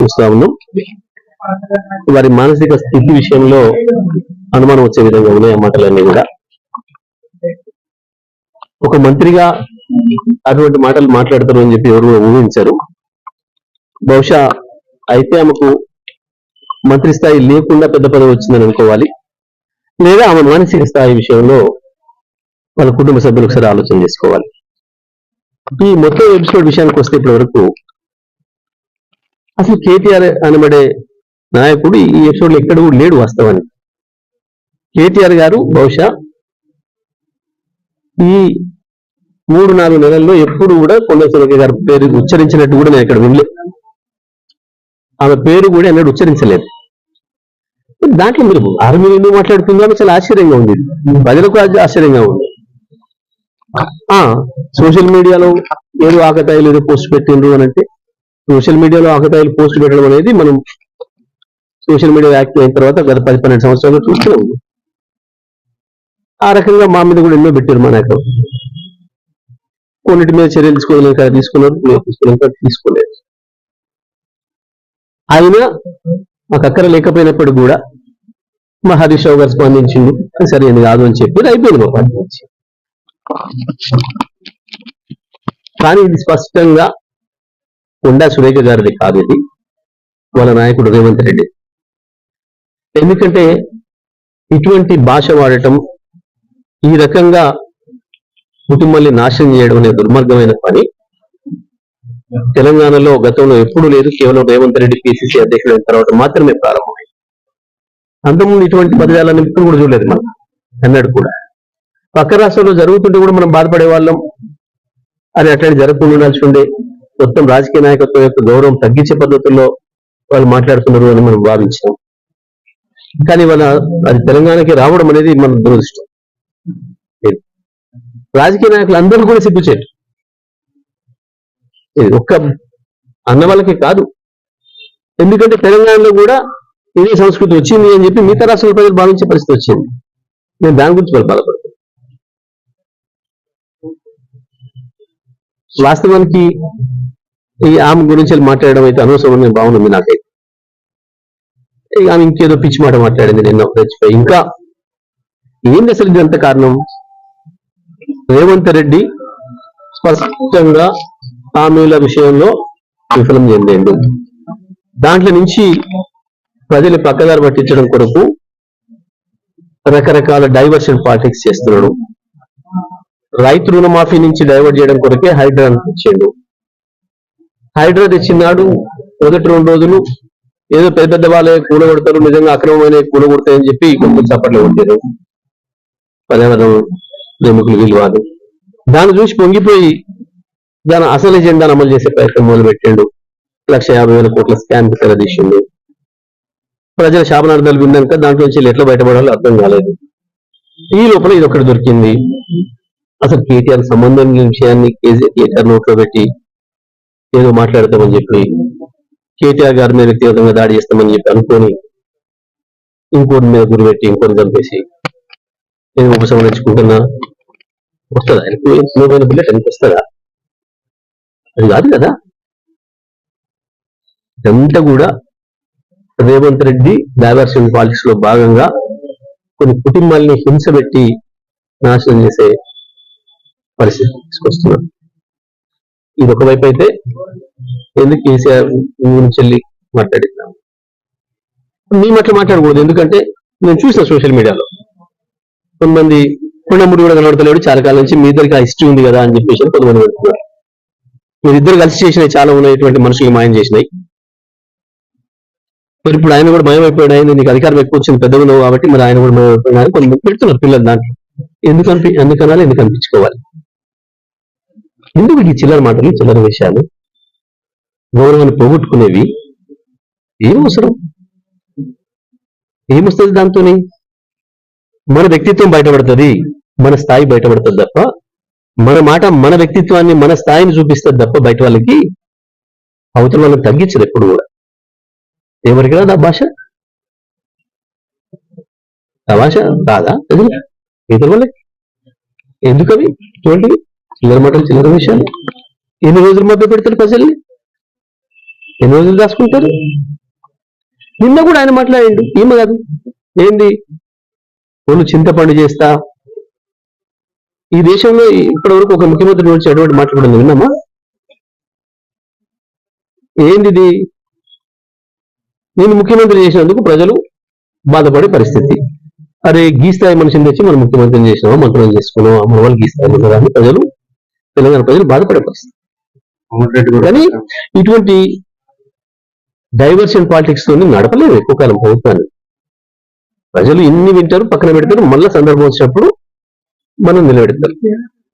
చూస్తా ఉన్నాం వారి మానసిక స్థితి విషయంలో అనుమానం వచ్చే విధంగా ఉన్నాయి ఆ మాటలన్నీ కూడా. ఒక మంత్రిగా అటువంటి మాటలు మాట్లాడతారు అని చెప్పి ఎవరు ఊహించారు. బహుశా అయితే ఆమెకు మంత్రి స్థాయి లేకుండా పెద్ద పదవి వచ్చిందని అనుకోవాలి. లేదా ఆమె మానసిక స్థాయి విషయంలో వాళ్ళ కుటుంబ సభ్యులు ఒకసారి ఆలోచన చేసుకోవాలి. ఈ మొత్తం ఎపిసోడ్ విషయానికి వస్తే ఇప్పటి వరకు అసలు కేటీఆర్ అనబడే నాయకుడు ఈ ఎపిసోడ్లో ఎక్కడ కూడా లేడు వాస్తవానికి. కేటీఆర్ గారు బహుశా ఈ మూడు నాలుగు నెలల్లో ఎప్పుడు కూడా కొండ గారి పేరు ఉచ్చరించినట్టు కూడా నేను ఇక్కడ వినలే. ఆమె పేరు కూడా ఎన్నడూ ఉచ్చరించలేదు. దాంట్లో మీరు ఆర్మీ ఎందుకు మాట్లాడుతుందో చాలా ఆశ్చర్యంగా ఉంది. ప్రజలకు ఆశ్చర్యంగా ఉంది. ఆ సోషల్ మీడియాలో ఏదో ఆకతాయిలు ఏదో పోస్ట్ పెట్టిండ్రు అని అంటే సోషల్ మీడియాలో ఆకతాయిలు పోస్ట్ పెట్టడం అనేది మనం సోషల్ మీడియా యాక్టివ్ అయిన తర్వాత గత పది పన్నెండు సంవత్సరాలు చూస్తున్నాం ఆ రకంగా మా మీద కూడా ఎన్నో పెట్టారు మా నాయకులు. కొన్నిటి మీద చర్యలు తీసుకోలేదు కదా తీసుకున్నారు కొన్ని తీసుకోలేదు కదా తీసుకోలేదు. అయినా మాకు అక్కర లేకపోయినప్పుడు కూడా మా హరీష్ రావు గారు స్పందించింది సరైనది కాదు అని చెప్పి అయిపోయింది మా పార్టీ నుంచి కానీ ఇది స్పష్టంగా కొండా సురేఖ గారిది కాదు ఇది. వాళ్ళ నాయకుడు రేవంత్ రెడ్డి. ఎందుకంటే ఇటువంటి భాష వాడటం ఈ రకంగా కుటుంబాన్ని నాశనం చేయడం అనే దుర్మార్గమైన పని. తెలంగాణలో గతంలో ఎప్పుడూ లేదు. కేవలం రేవంత్ రెడ్డి పిసిసి అధ్యక్షుడు అయిన తర్వాత మాత్రమే ప్రారంభమైంది. అంతకుముందు ఇటువంటి పదజాలను ఇప్పుడు కూడా చూడలేదు మనం. అన్నాడు కూడా. పక్క రాష్ట్రంలో జరుగుతుంటే కూడా మనం బాధపడే వాళ్ళం అది అట్లాంటి జరగకుండా ఉండాల్సి ఉండే మొత్తం రాజకీయ నాయకత్వం యొక్క గౌరవం తగ్గించే పద్ధతుల్లో వాళ్ళు మాట్లాడుతున్నారు అని మనం భావించాం. కానీ వాళ్ళ అది తెలంగాణకి రావడం అనేది మన దురదృష్టం. రాజకీయ నాయకులు అందరూ కూడా సిగ్గుచేటు. ఇది ఒక్క అన్న వాళ్ళకి కాదు. ఎందుకంటే తెలంగాణలో కూడా ఇదే సంస్కృతి వచ్చింది అని చెప్పి మిగతా రాష్ట్రాల ప్రజలు భావించే పరిస్థితి వచ్చింది. నేను దాని గురించి వాళ్ళు బాధపడుతున్నాను వాస్తవానికి ఈ ఆమె గురించి మాట్లాడడం అయితే అనవసరమైన భావన ఉంది నాకైతే. ఇక ఆమె ఇంకేదో పిచ్చి మాట మాట్లాడింది నిన్న రెచ్చిపోయి ఇంకా ఏంది అసలు ఇదంత కారణం? రేవంత్ రెడ్డి స్పష్టంగా హామీల విషయంలో విఫలం చెందిండు. దాంట్లో నుంచి ప్రజలు పక్కదారి పట్టించడం కొరకు రకరకాల డైవర్షన్ పాలిటిక్స్ చేస్తున్నాడు. రైతు రుణమాఫీ నుంచి డైవర్ట్ చేయడం కొరకే హైడ్రాన్ ఇచ్చిండు హైడ్రా తెచ్చినాడు. మొదటి రెండు రోజులు ఏదో పెద్ద పెద్ద వాళ్ళే కూలగొడతారు నిజంగా అక్రమమైన కూలగొడతాయని చెప్పి కొంచెం చప్పట్లు కొట్టారు పర్యావరణం ప్రముఖులు విలువలు దాన్ని చూసి పొంగిపోయి దాని అసలు ఎజెండాను అమలు చేసే ప్రయత్నం మొదలుపెట్టిండు. లక్ష యాభై వేల కోట్ల స్కామ్ తెరదీసిండు ప్రజల శాపనార్థాలు విన్నాక దాంట్లో నుంచి ఎట్లా బయటపడాలో అర్థం కాలేదు. ఈ లోపల ఇది ఒకటి దొరికింది. అసలు కేటీఆర్ సంబంధం లేని విషయాన్ని కేటీఆర్ నోట్లో పెట్టి ఏదో మాట్లాడతామని చెప్పి కేటీఆర్ గారి మీద వ్యక్తిగతంగా దాడి చేస్తామని చెప్పి అనుకొని ఇంకోటి మీద గురిపెట్టి ఇంకోటి చంపేసి నేను ఉపసంహరించుకుంటున్నా వస్తుందా? ఆయనకు మూడైన బుల్లెట్ అది కాదు కదా. ఇదంతా కూడా రేవంత్ రెడ్డి డైవర్షన్ పాలిటిక్స్లో భాగంగా కొన్ని కుటుంబాల్ని హింస పెట్టి నాశనం చేసే పరిస్థితి తీసుకొస్తున్నారు. ఇది ఒకవైపు అయితే ఎందుకు కేసీఆర్ గురించి వెళ్ళి మాట్లాడిద్దాం? మేము అట్లా మాట్లాడకూడదు. ఎందుకంటే నేను చూసిన సోషల్ మీడియాలో కొంతమంది కొండముడు కూడా కనబడతలేడు. చాలా కాలం నుంచి మీ ఇద్దరికి ఆ హిస్టరీ ఉంది కదా అని చెప్పేసి కొంతమంది పెడుతున్నారు మీరిద్దరు కలిసి చేసినవి చాలా ఉన్నటువంటి మనుషులు మాయం చేసినాయి. మరి ఇప్పుడు ఆయన కూడా భయం అయిపోయాడు. ఆయన నీకు అధికారం ఎక్కువ వచ్చింది. పెద్దగా కాబట్టి మరి ఆయన కూడా భయం అయిపోయినా కొంతమంది పెడుతున్నారు పిల్లలు దాంట్లో. ఎందుకు అనిపి ఎందుకు అనాలి? ఎందుకు అనిపించుకోవాలి? ఎందుకు ఈ చిల్లర మాటలు చిల్లర విషయాలు గౌరవాన్ని పోగొట్టుకునేవి ఏం అవసరం? ఏమొస్తుంది దాంతో మన వ్యక్తిత్వం బయటపడుతుంది మన స్థాయి బయటపడుతుంది తప్ప మన మాట మన వ్యక్తిత్వాన్ని మన స్థాయిని చూపిస్తుంది తప్ప బయట వాళ్ళకి అవతల వాళ్ళని తగ్గించదు ఎప్పుడు కూడా. ఎవరికి రాదు ఆ భాష? ఆ భాష రాదా? ఇతర వాళ్ళకి ఎందుకవి? చూడండి చిల్లర మాటలు చిల్లర విషయాలు? ఎన్ని రోజులు మభ్య పెడతారు ప్రజల్ని? ఎన్ని రోజులు దాచుకుంటారు నిన్న కూడా ఆయన మాట్లాడిండు. ఏమి కాదు. ఏంది? ఒళ్ళు చింతపండు చేస్తా. ఈ దేశంలో ఇప్పటి వరకు ఒక ముఖ్యమంత్రి నుంచి అటువంటి మాట్లాడింది విన్నామా? ఏంది నేను ముఖ్యమంత్రి చేసినందుకు ప్రజలు బాధపడే పరిస్థితి. అరే గీస్తాయి మనిషిని తెచ్చి మనం ముఖ్యమంత్రిని చేసినామా? మంత్రులను చేసుకున్నామా? మన వాళ్ళు గీస్తాయి ప్రజలు తెలంగాణ ప్రజలు బాధపడే పరిస్థితి కానీ ఇటువంటి డైవర్షన్ పాలిటిక్స్ తోని నడపలేము ఎక్కువ కాలం ప్రభుత్వాన్ని. ప్రజలు ఇన్ని వింటారు పక్కన పెడతారు మళ్ళా సందర్భం వచ్చినప్పుడు మనం నిలబెడతారు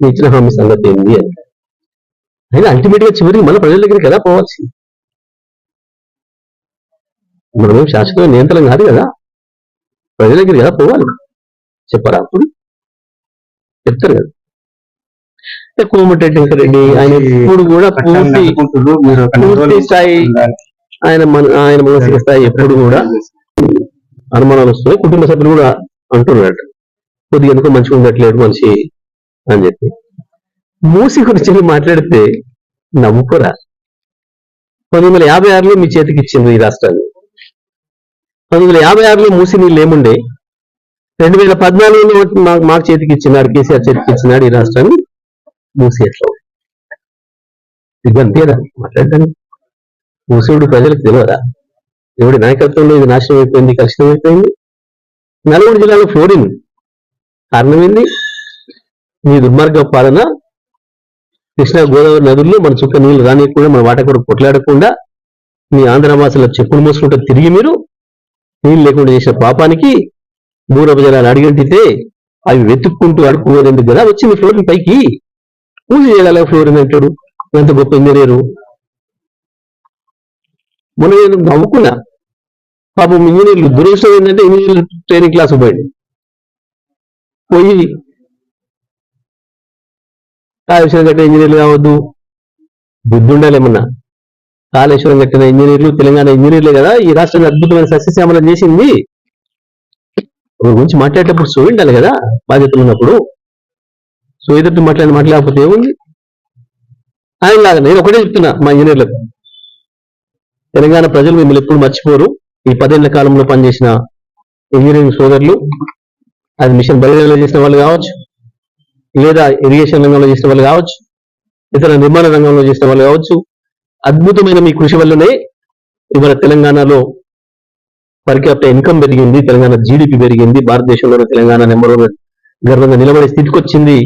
మీ ఇచ్చిన హామీ సంగతి ఏంది అని. అయినా అల్టిమేట్గా చివరికి మళ్ళీ ప్రజల దగ్గరికి ఎలా పోవాల్సి? మనమేం శాశ్వత నియంత్రణ కాదు కదా. ప్రజల దగ్గరికి ఎలా పోవాలి? చెప్పరా అప్పుడు? చెప్తారు కదా. కోమటిరెడ్డి వెంకరెడ్డి ఆయన ఎప్పుడు కూడా పూర్తి పూర్తి స్థాయి. ఆయన మన ఆయన మానసిక స్థాయి ఎప్పుడు కూడా అనుమానాలు వస్తున్నాయి. కుటుంబ సభ్యులు కూడా అంటున్నారట. కొద్దిగా ఎందుకో మంచిగా ఉండట్లేదు మనిషి అని చెప్పి. మూసి గురించి మాట్లాడితే నవ్వుకోరా? పంతొమ్మిది వందల యాభై ఆరులో మీ చేతికి ఇచ్చింది ఈ రాష్ట్రాన్ని. పంతొమ్మిది వందల యాభై ఆరులో మూసి నీళ్ళు ఏముండే రెండు వేల పద్నాలుగులో మాకు మాకు చేతికి ఇచ్చినాడు కేసీఆర్ చేతికి ఇచ్చినాడు ఈ రాష్ట్రాన్ని. మూసేట్లో ఇది ప్రజలకు తెలియదా? ఎవడి నాయకత్వంలో ఇది నాశనం అయిపోయింది కలుషితం అయిపోయింది? నల్గొండ జిల్లాలో ఫ్లోరిన్ కారణం ఏంది? మీ దుర్మార్గ పాలన కృష్ణా గోదావరి నదుల్లో మన చుక్క నీళ్ళు రానియకుండా మన వాట కూడా కొట్లాడకుండా మీ ఆంధ్రవాసులకు చెప్పులు మోసుకుంటూ తిరిగి మీరు నీళ్ళు లేకుండా చేసిన పాపానికి భూరభజలాలు అడిగంటితే అవి వెతుక్కుంటూ అడుక్కునేందుకు కదా వచ్చింది ఫ్లోరిన్ పైకి. పూజ చేయాలి అంటాడు ఎంత గొప్ప ఇంజనీరు. మొన్న నేను నవ్వుకున్నా. పాపం ఇంజనీర్లు దురదృష్టం ఏంటంటే ఇంజనీర్లు ట్రైనింగ్ క్లాస్ పోయింది పోయి కాళేశ్వరం కట్టిన ఇంజనీర్లు కావద్దు. బుద్ధి ఉండాలేమన్నా కాళేశ్వరం కట్టిన ఇంజనీర్లు తెలంగాణ ఇంజనీర్లే కదా. ఈ రాష్ట్రాన్ని అద్భుతమైన సస్యశ్యామలం చేసింది. గురించి మాట్లాడేటప్పుడు సో కదా బాధ్యతలు ఉన్నప్పుడు. సో ఎదుటి మాట్లాడిన మాట్లాడకపోతే ఏముంది? ఆయన లాగా నేను ఒకటే చెప్తున్నా మా ఇంజనీర్లకు. తెలంగాణ ప్రజలు మిమ్మల్ని ఎప్పుడు మర్చిపోరు. ఈ పదేళ్ళ కాలంలో పనిచేసిన ఇంజనీరింగ్ సోదరులు అది మిషన్ బయలుదేరిలో చేసిన వాళ్ళు కావచ్చు లేదా ఇరిగేషన్ రంగంలో చేసిన వాళ్ళు కావచ్చు ఇతర నిర్మాణ రంగంలో చేసిన వాళ్ళు కావచ్చు అద్భుతమైన మీ కృషి వల్లనే ఇవాళ తెలంగాణలో పర్ క్యాపిటల్ ఇన్కమ్ పెరిగింది తెలంగాణ జీడిపి పెరిగింది భారతదేశంలోనే తెలంగాణ నెంబర్ వన్ గర్వంగా నిలబడే స్థితికి వచ్చింది.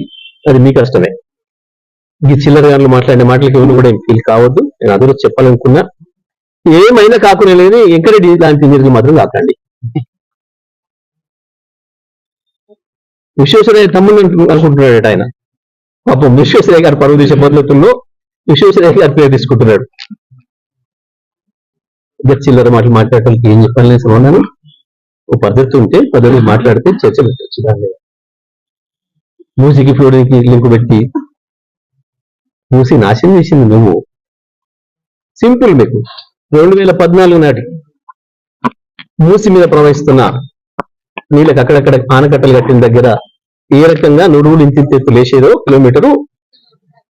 అది మీ కష్టమే. ఈ చిల్లర గారు మాట్లాడిన మాటలకి ఎవరు కూడా ఫీల్ కావద్దు. నేను అదొక చెప్పాలనుకున్నా. ఏమైనా కాకుండా లేని ఎంకరెడ్డి లాంటి ఇంజనీర్లు మాత్రం కాకండి. విశ్వేశ్వరయ్య తమ్ముడు అనుకుంటున్నాడు ఆయన. పాపం విశ్వేశ్వరయ్య గారు పరువు తీసే పద్ధతుల్లో విశ్వేశ్వరయ్య గారి పేరు తీసుకుంటున్నాడు. ఇద్దరు చిల్లర మాటలు మాట్లాడటానికి ఏం చెప్పాలని సమాధానం? ఓ పద్ధతి ఉంటే పద్ధతి మాట్లాడితే చర్చ పెట్టచ్చు మూసికి ఫ్లోరింగ్కి లింక్ పెట్టి మూసి నాశనం చేసింది నువ్వు. సింపుల్ మీకు. రెండు వేల పద్నాలుగు నాటి మూసి మీద ప్రవహిస్తున్న నీళ్ళకి అక్కడక్కడ ఆనకట్టలు కట్టిన దగ్గర ఏ రకంగా నుడువులు ఇంత ఇంత ఎత్తు లేచేదో కిలోమీటరు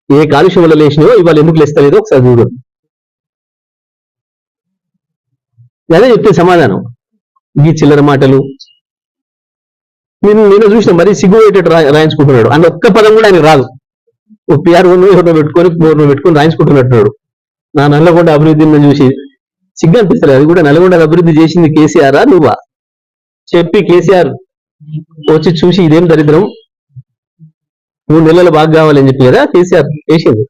ఏ కాలుష్యం వల్ల లేచినాయో ఇవాళ ఎందుకు లేస్తలేదో ఒకసారి చూడు. అదే చెప్తే సమాధానం. ఈ చిల్లర మాటలు నేను నేను చూసిన మరీ సిగ్గు పెట్టేట్టు రా రాయించుకుంటున్నాడు. అని ఒక్క పదం కూడా ఆయన రాదు. ఓ పిఆర్ ఎవరినో పెట్టుకొని మోర్నో పెట్టుకొని రాయించుకుంటున్నట్టున్నాడు నా నల్లగొండ అభివృద్ధిని చూసి సిగ్గు అనిపిస్తలేదు. అది కూడా నల్గొండ అభివృద్ధి చేసింది కేసీఆర్ నువ్వా? చెప్పి కేసీఆర్ వచ్చి చూసి ఇదేం దరిద్రం? మూడు నెలలు బాగా కావాలని చెప్పి కదా కేసీఆర్? చేసింది.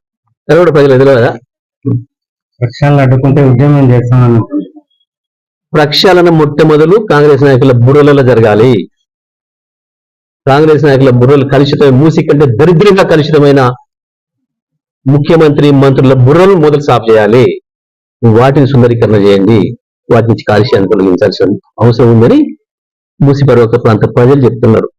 నల్గొండ ప్రజలు ఎదురదా వర్షాలను అడ్డుకుంటే ఉద్యమం చేస్తామని ప్రక్షాళన మొట్టమొదలు కాంగ్రెస్ నాయకుల బుర్రలలో జరగాలి. కాంగ్రెస్ నాయకుల బుర్రలు కలుషితమైన మూసి కంటే దరిద్రంగా కలుషితమైన ముఖ్యమంత్రి మంత్రుల బుర్రలు మొదలు సాఫ్ చేయాలి. వాటిని సుందరీకరణ చేయండి. వాటి నుంచి కాలుష్యాన్ని తొలగించాల్సిన అవసరం ఉందని మూసి పర్వత ప్రాంత ప్రజలు చెప్తున్నారు.